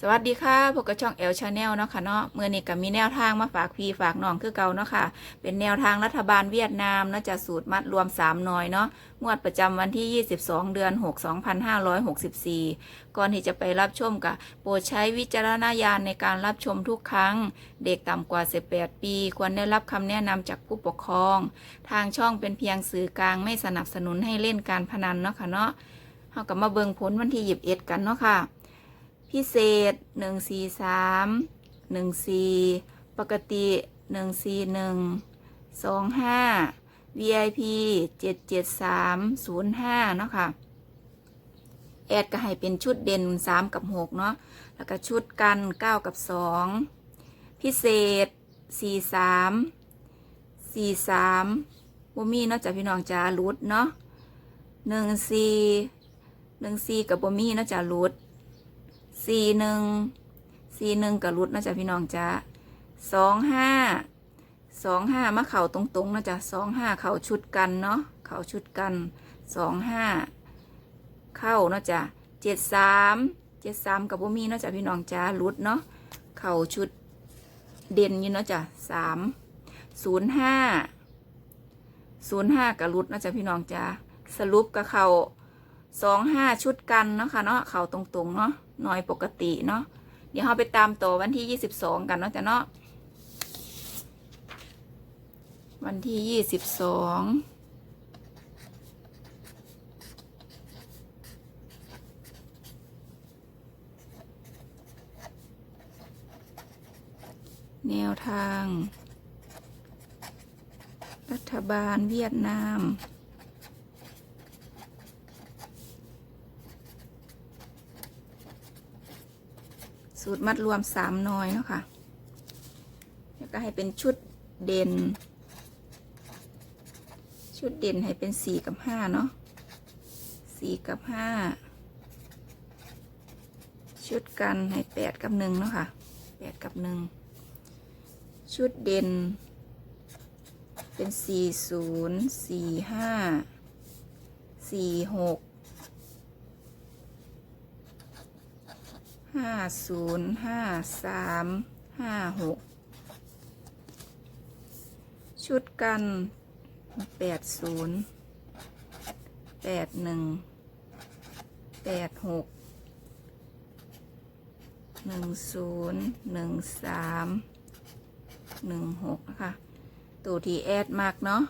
สวัสดีค่ะพวกกระช่องเอลชาแนลเนาะค่ะเนาะเมื่อนี้ก็มีแนวทางมาฝากพี่ฝากน้องคือเก่าเนาะค่ะ เป็นแนวทางรัฐบาลเวียดนามเนาะจะสูตรมัดรวม 3 หน่อยเนาะงวดประจำวันที่ 22 เดือน 6 2564 ก่อนที่จะไปรับชมกับโปรดใช้วิจารณญาณในการรับชมทุกครั้ง เด็กต่ำกว่า 18 ปี ควรได้รับคำแนะนำจากผู้ปกครอง ทางช่องเป็นเพียงสื่อกลางไม่สนับสนุนให้เล่นการพนันเนาะค่ะเนาะเฮากับมาเบิงผลวันที่21กันเนาะค่ะ พิเศษ 143 14 ปกติ 141 25 VIP 77305 เนาะค่ะ แอดก็ให้เป็นชุดเด่น 3 กับ 6 เนาะ แล้วก็ชุดกัน 9 กับ 2 พิเศษ 43 43บ่มีเนาะจ้ะพี่น้องจ้ารูดเนาะ 14 14 กับบ่มีเนาะจ้ารูด สี่หนึ่งสี่หนึ่งกับรุดนะจ๊ะพี่น้องจ้าสองห้าสองห้ามาเข่าตรงๆนะจ๊ะสองห้าเข่าชุดกันเนาะเข่าชุดกันสองห้าเข้านะจ๊ะเจ็ดสามเจ็ดสามกับบ่มีเนาะจ๊ะพี่น้องจ้ารุดเนาะเข่าชุดเด่นอยู่เนาะจ๊ะสามศูนย์ห้าศูนย์ห้ากับรุดนะจ๊ะพี่น้องจ้าสรุปกับเข่าสองห้าชุดกันเนาะค่ะเนาะเข่าตรงๆเนาะ หน่อยปกติเนาะเดี๋ยวเราไปตามต่อวันที่ยี่สิบสองกันเนาะจ้ะเนาะวันที่ยี่สิบสองแนวทาง รัฐบาลเวียดนาม สูตรมัดรวมสามน้อยเนาะค่ะ แล้วก็ให้เป็นชุดเด่น ชุดเด่นให้เป็นสี่กับห้าเนาะสี่กับห้าชุดกันให้แปดกับหนึ่งเนาะค่ะแปดกับหนึ่งชุดเด่น เป็นสี่ศูนย์สี่ห้าสี่หก ห้าศูนย์ห้าสามห้าหกชุดกันแปดศูนย์แปดหนึ่งแปดหกหนึ่งศูนย์หนึ่งสามหนึ่งหกนะคะตัวที่แอดมากเนาะ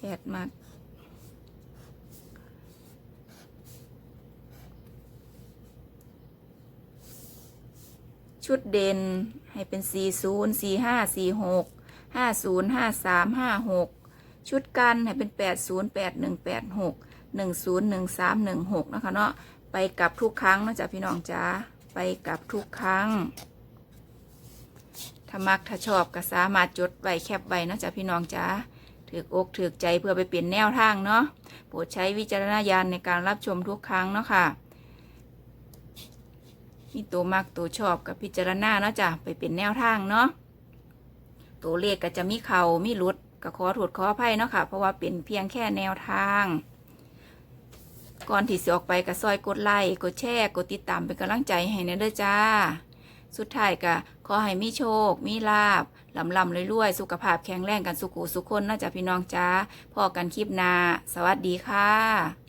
แอดมาก ชุดเด่นให้เป็น 40 45 46 50 53 56 ชุดกันให้เป็น 80 81 86 10 13 16 นะคะเนาะไปกลับทุกครั้งนะจ๊ะพี่น้องจ้าไปกลับทุกครั้งถ้ามักถ้าชอบก็สามารถจดไว้แคปไว้นะจ๊ะพี่น้องจ้าถือกอกถือใจเพื่อไปเปลี่ยนแนวทางเนาะโปรดใช้วิจารณญาณในการรับชมทุกครั้งเนาะค่ะ มีตัวมักตัวชอบกับพิจารณาเนาะจ้ะไปเป็นแนวทางเนาะตัวเลขก็จะมีเขามีหลุดก็ขอโทษขออภัยเนาะค่ะ เพราะว่าเป็นเพียงแค่แนวทาง ก่อนที่สิออกไปก็ซอยกดไลค์กดแชร์กดติดตามเป็นกำลังใจให้นะเด้อจ้า สุดท้ายก็ขอให้มีโชค มีลาบลำลำรวยๆสุขภาพแข็งแรงกันสุขุสุขคนเนาจ้ะพี่น้องจ้าพอกันคลิปหน้าสวัสดีค่ะ